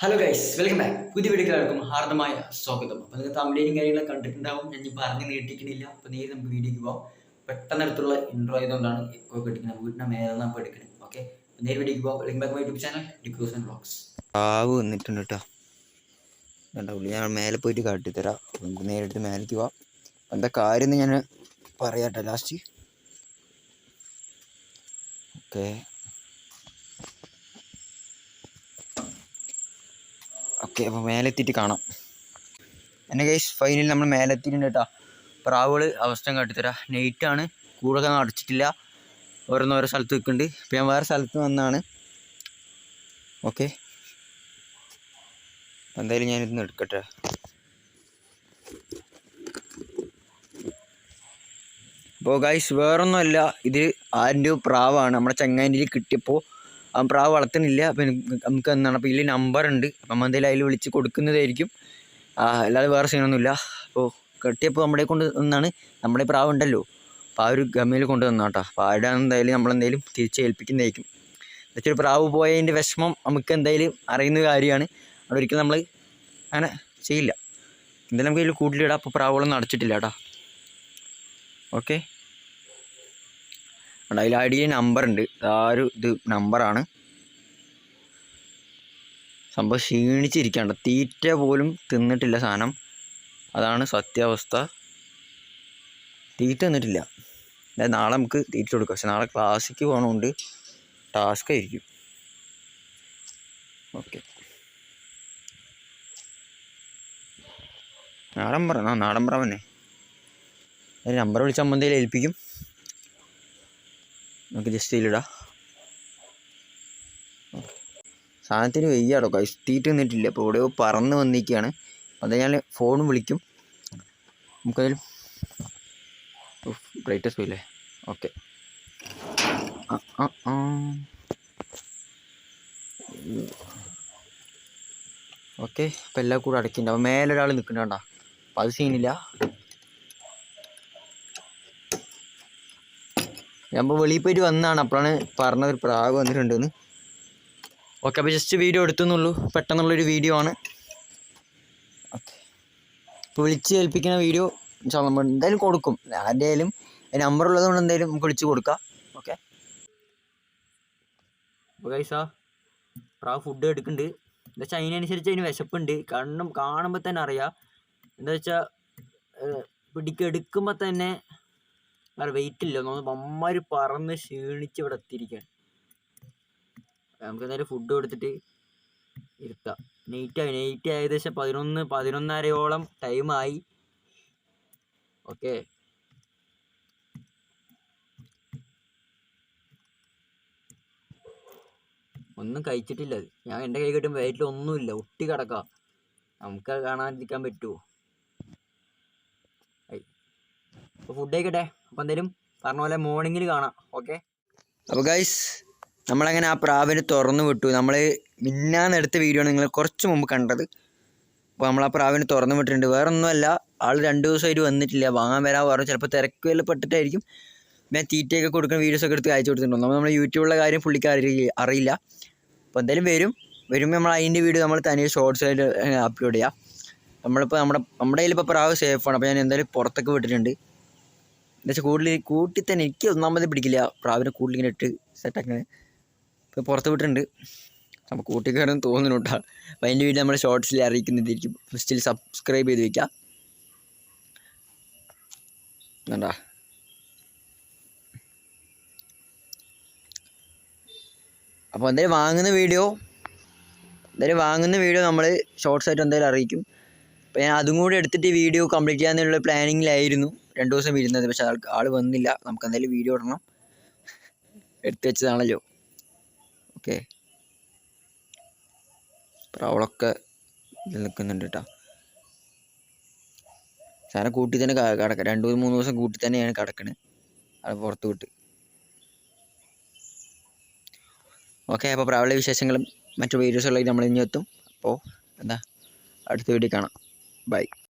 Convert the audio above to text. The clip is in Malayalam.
ഹലോ ഗൈസ് വെൽക്കം ബാക്ക് പുതിയ വീഡിയോക്കാർക്കും ഹാർദമായ സ്വാഗതം. അപ്പോൾ നിങ്ങൾ തമിഴിലും കാര്യങ്ങളൊക്കെ കണ്ടിട്ടുണ്ടാവും. ഞാൻ ഇനി പറഞ്ഞ് നീട്ടിക്കണില്ല. അപ്പോൾ നേരെ നമുക്ക് വീഡിയോക്ക് പോകാം പെട്ടെന്ന് അടുത്തുള്ള ഇൻട്രോ ആയതുകൊണ്ടാണ് ഇപ്പോൾ എടുക്കുന്നത്. വീട്ടിനെ മേലെ ഇപ്പോൾ എടുക്കുന്നത്. ഓക്കെ നേരെ വീഡിയോക്ക് പോകാം welcome back my YouTube channel D'Cruz and vlogs ആവ് വന്നിട്ടുണ്ട് കേട്ടോ ഞാൻ മേലെ പോയിട്ട് കാട്ടിത്തരാം. നമുക്ക് നേരിട്ട് മേലേക്ക് പോവാം. എന്താ കാര്യം ഞാൻ പറയാട്ടോ ലാസ്റ്റ് ഓക്കെ ഓക്കെ അപ്പോൾ മേലെത്തിയിട്ട് കാണാം. എന്നെ ഗൈസ് ഫൈനൽ നമ്മൾ മേലെത്തിയിട്ടുണ്ട് കേട്ടോ. പ്രാവുകൾ അവസ്ഥ കാട്ടിത്തരാം. നൈറ്റാണ് കൂടൊക്കെ അടച്ചിട്ടില്ല. ഓരോന്നോരോ സ്ഥലത്ത് നിൽക്കുന്നുണ്ട്. ഇപ്പം ഞാൻ വേറെ സ്ഥലത്ത് വന്നാണ് ഓക്കെ എന്തായാലും ഞാനിതൊന്ന് എടുക്കട്ടെ. അപ്പോൾ ഗൈസ് വേറൊന്നുമല്ല. ഇത് ആരുടെ പ്രാവാണ്. നമ്മുടെ ചങ്ങാന്റെ കിട്ടിയപ്പോൾ പ്രാവ് വളർത്തുന്നില്ല അപ്പം നമുക്ക് എന്താണ് അപ്പോൾ ഇതിൽ അപ്പം നമ്മൾ എന്തെങ്കിലും അതിൽ വിളിച്ച് കൊടുക്കുന്നതായിരിക്കും. അല്ലാതെ വേറെ സീനൊന്നുമില്ല. അപ്പോൾ കെട്ടിയപ്പോൾ നമ്മുടെ കൊണ്ട് നിന്നാണ് നമ്മുടെ പ്രാവ് ഉണ്ടല്ലോ. അപ്പോൾ ആ ഒരു ഗമയിൽ കൊണ്ട് തന്നാട്ടോ അപ്പോൾ ആരുടെ എന്തായാലും നമ്മളെന്തായാലും തിരിച്ച് ഏൽപ്പിക്കുന്നതായിരിക്കും. എന്നുവെച്ചാൽ പ്രാവ് പോയതിന്റെ വിഷമം നമുക്ക് എന്തായാലും അറിയുന്ന കാര്യമാണ്. അവിടെ ഒരിക്കലും നമ്മൾ അങ്ങനെ ചെയ്യില്ല. എന്തായാലും നമുക്ക് ഇതിൽ കൂട്ടിലിടാം. അപ്പോൾ പ്രാവുകളൊന്നും അടച്ചിട്ടില്ല കേട്ടോ ഓക്കെ. അതിൽ അടിയിൽ നമ്പർ ഉണ്ട്. ആ ഒരു ഇത് നമ്പറാണ് സംഭവം ക്ഷീണിച്ചിരിക്കാണ്ട് തീറ്റ പോലും തിന്നിട്ടില്ല സാധനം. അതാണ് സത്യാവസ്ഥ. തീറ്റ തിന്നിട്ടില്ല. അതായത് നാളെ നമുക്ക് തീറ്റ കൊടുക്കാം. പക്ഷെ നാളെ ക്ലാസ്സിക്ക് പോകണമുണ്ട് ടാസ്ക് ആയിരിക്കും. ഓക്കെ. നാടൻ പറ നാടൻ പറ തന്നെ നമ്പർ വിളിച്ചാൽ മന്തിയിൽ ഏൽപ്പിക്കും. നമുക്ക് ജസ്റ്റ് ഇതിലിടാം. സാധനത്തിന് വെയ്യാടോ കഷ്ടിയിട്ട് നിന്നിട്ടില്ല. അപ്പോൾ എവിടെയോ പറന്ന് വന്നിരിക്കുകയാണ്. അത് ഞാൻ ഫോൺ വിളിക്കും. നമുക്കതിൽ ബ്രൈറ്റസ് പോയില്ലേ? ഓക്കെ ഓക്കെ അപ്പോൾ എല്ലാം കൂടെ അടക്കിണ്ട് അപ്പോൾ മേലെ ഒരാൾ അപ്പം അപ്പോൾ അത് സീനില്ല ഞാൻ ഇപ്പോൾ വെളിയിൽ പോയിട്ട് വന്നതാണ്. അപ്പോഴാണ് പറഞ്ഞത് ഒരു പ്രാവ് വന്നിട്ടുണ്ടെന്ന്. ഓക്കെ അപ്പോൾ ജസ്റ്റ് വീഡിയോ എടുത്തുന്നുള്ളൂ. പെട്ടെന്നുള്ളൊരു വീഡിയോ ആണ്. ഓക്കെ. ഇപ്പോൾ വിളിച്ച് ഏൽപ്പിക്കുന്ന വീഡിയോ നമ്മൾ എന്തായാലും കൊടുക്കും. ആരുടെയായാലും നമ്പർ ഉള്ളതുകൊണ്ട് എന്തായാലും നമുക്ക് വിളിച്ച് കൊടുക്കാം. ഓക്കെ ഗൈസാ പ്രാവ് ഫുഡ് എടുക്കുന്നുണ്ട്. എന്താ വെച്ചാൽ അതിനനുസരിച്ച് അതിന് വിശപ്പുണ്ട്. കണ്ണും കാണുമ്പോൾ തന്നെ അറിയാം. എന്താ വെച്ചാൽ പിടിക്കെടുക്കുമ്പോൾ തന്നെ വേറെ വെയിറ്റ് ഇല്ല. അമ്മമാര് പറന്ന് ക്ഷീണിച്ച് ഇവിടെ എത്തിയിരിക്കുകയാണ് നമുക്ക് എന്തായാലും ഫുഡ് കൊടുത്തിട്ട് ഇരുത്താം. നൈറ്റ് ആയി. നൈറ്റ് ഏകദേശം പതിനൊന്ന് പതിനൊന്നരയോളം ടൈമായി ഓക്കെ ഒന്നും കഴിച്ചിട്ടില്ല അത്. ഞാൻ എന്റെ കൈ കിട്ടുമ്പോൾ വയറ്റിൽ ഒന്നുമില്ല. ഒട്ടി കിടക്കാം. നമുക്ക് കാണാതിരിക്കാൻ പറ്റുമോ ഫുഡ് കഴിക്കട്ടെ? അപ്പോൾ എന്തായാലും പറഞ്ഞ പോലെ മോർണിംഗിൽ കാണാം. ഓക്കെ അപ്പോൾ ഗൈസ് നമ്മളങ്ങനെ ആ പ്രാവിനെ തുറന്നു വിട്ടു. നമ്മൾ മിന്നാന്നെടുത്ത വീഡിയോ ആണ് നിങ്ങൾ കുറച്ച് മുമ്പ് കണ്ടത്. അപ്പോൾ നമ്മൾ ആ പ്രാവിനെ തുറന്നു വിട്ടിട്ടുണ്ട്. വേറെ ഒന്നുമല്ല ആൾ രണ്ട് ദിവസമായിട്ട് വന്നിട്ടില്ല. വാങ്ങാൻ വരാൻ പറഞ്ഞു. ചിലപ്പോൾ തിരക്ക് വല്ല പെട്ടിട്ടായിരിക്കും. ഞാൻ തീറ്റയൊക്കെ കൊടുക്കുന്ന വീഡിയോസൊക്കെ എടുത്ത് അയച്ചു കൊടുത്തിട്ടുണ്ട്. നമ്മൾ യൂട്യൂബിലുള്ള യൂട്യൂബിലെ കാര്യം പുള്ളിക്ക് അറിയില്ല അറിയില്ല. അപ്പോൾ എന്തായാലും വരും. വരുമ്പോൾ നമ്മൾ അതിന്റെ വീഡിയോ നമ്മൾ തനിയെ ഷോർട്സ് ആയിട്ട് അപ്ലോഡ് ചെയ്യാം. നമ്മളിപ്പോൾ നമ്മുടെ നമ്മുടെ കയ്യിലിപ്പോൾ പ്രാവ് സേഫാണ് അപ്പോൾ ഞാൻ എന്തായാലും പുറത്തൊക്കെ വിട്ടിട്ടുണ്ട്. എന്താ വെച്ചാൽ കൂടുതൽ കൂട്ടി തന്നെ എനിക്ക് ഒന്നാമത് പിടിക്കില്ല. പ്രാവിനെ കൂടുതൽ ഇങ്ങനെ ഇട്ട് സെറ്റാക്കുന്നത് ഇപ്പോൾ പുറത്ത് വിട്ടിട്ടുണ്ട്. അപ്പോൾ കൂട്ടിക്കാരൻ തോന്നുന്നു കേട്ടോ. അപ്പോൾ അതിന്റെ വീഡിയോ നമ്മൾ ഷോർട്സിൽ അറിയിക്കുന്നതായിരിക്കും. സ്റ്റിൽ സബ്സ്ക്രൈബ് ചെയ്ത് വെക്കാം. എന്താ അപ്പോൾ എന്തായാലും വാങ്ങുന്ന വീഡിയോ എന്തായാലും വാങ്ങുന്ന വീഡിയോ നമ്മൾ ഷോർട്സ് ആയിട്ട് എന്തായാലും അറിയിക്കും. അപ്പോൾ ഞാൻ അതും കൂടി എടുത്തിട്ട് വീഡിയോ കംപ്ലീറ്റ് ചെയ്യാമെന്നുള്ള പ്ലാനിങ്ങിലായിരുന്നു രണ്ട് ദിവസം ഇരുന്നത് പക്ഷെ ആൾ ആൾ വന്നില്ല. നമുക്ക് എന്തായാലും വീഡിയോ ഇടണം. എടുത്തു വെച്ചതാണല്ലോ. ഓക്കെ. അവളൊക്കെ നിൽക്കുന്നുണ്ട് കേട്ടോ. സാധനം കൂട്ടി തന്നെ കിടക്കുക രണ്ട് മൂന്ന് ദിവസം കൂട്ടി തന്നെയാണ് കിടക്കണത് അത് പുറത്ത് വിട്ട്. ഓക്കെ അപ്പോൾ പ്രാവള വിശേഷങ്ങളും മറ്റു വീഡിയോസുകളിലേക്ക് നമ്മൾ ഇനി എത്തും. അപ്പോൾ എന്താ അടുത്ത വീഡിയോ കാണാം. ബൈ.